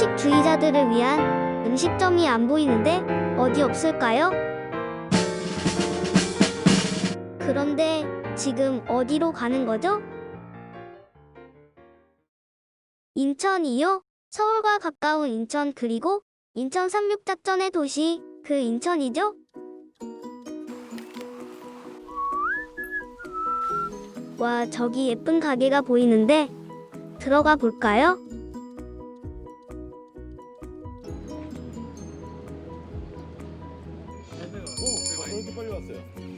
채식주의자들을 위한 음식점이 안 보이는데 어디 없을까요? 그런데 지금 어디로 가는 거죠? 인천이요? 서울과 가까운 인천 그리고 인천 상륙작전의 도시 그 인천이죠? 와 저기 예쁜 가게가 보이는데 들어가 볼까요?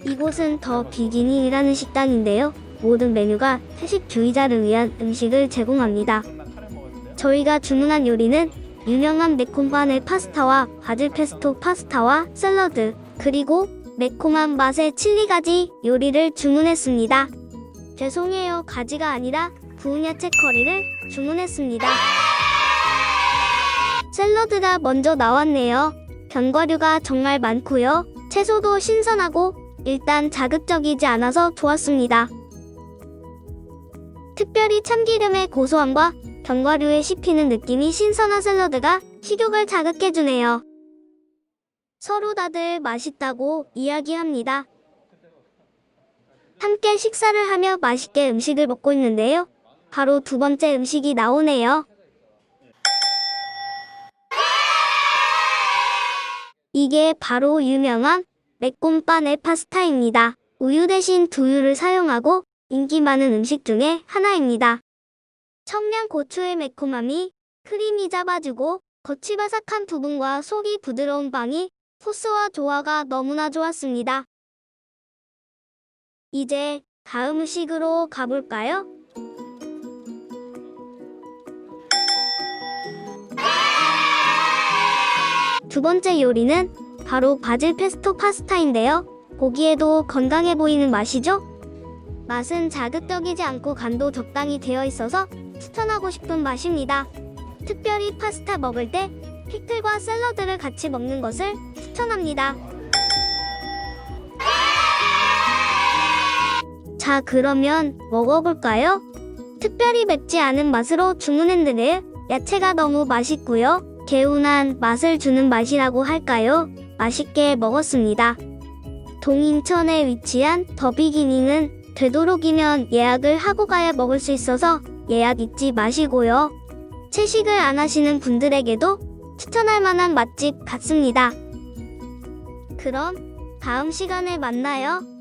이곳은 더 비기닝이라는 식당인데요. 모든 메뉴가 채식주의자를 위한 음식을 제공합니다. 저희가 주문한 요리는 유명한 매콤바늘 파스타와 바질 페스토 파스타와 샐러드, 그리고 매콤한 맛의 칠리 가지 요리를 주문했습니다. 죄송해요, 가지가 아니라 구운 야채 커리를 주문했습니다. 샐러드가 먼저 나왔네요. 견과류가 정말 많고요. 채소도 신선하고 일단 자극적이지 않아서 좋았습니다. 특별히 참기름의 고소함과 견과류에 씹히는 느낌이 신선한 샐러드가 식욕을 자극해주네요. 서로 다들 맛있다고 이야기합니다. 함께 식사를 하며 맛있게 음식을 먹고 있는데요. 바로 두 번째 음식이 나오네요. 이게 바로 유명한 매콤빠네 파스타입니다. 우유 대신 두유를 사용하고 인기 많은 음식 중에 하나입니다. 청양 고추의 매콤함이 크림이 잡아주고 겉이 바삭한 부분과 속이 부드러운 빵이 소스와 조화가 너무나 좋았습니다. 이제 다음 음식으로 가볼까요? 두 번째 요리는 바로 바질 페스토 파스타인데요. 보기에도 건강해 보이는 맛이죠? 맛은 자극적이지 않고 간도 적당히 되어 있어서 추천하고 싶은 맛입니다. 특별히 파스타 먹을 때 피클과 샐러드를 같이 먹는 것을 추천합니다. 자, 그러면 먹어볼까요? 특별히 맵지 않은 맛으로 주문했는데 야채가 너무 맛있고요. 개운한 맛을 주는 맛이라고 할까요? 맛있게 먹었습니다. 동인천에 위치한 더비기닝은 되도록이면 예약을 하고 가야 먹을 수 있어서 예약 잊지 마시고요. 채식을 안 하시는 분들에게도 추천할 만한 맛집 같습니다. 그럼 다음 시간에 만나요.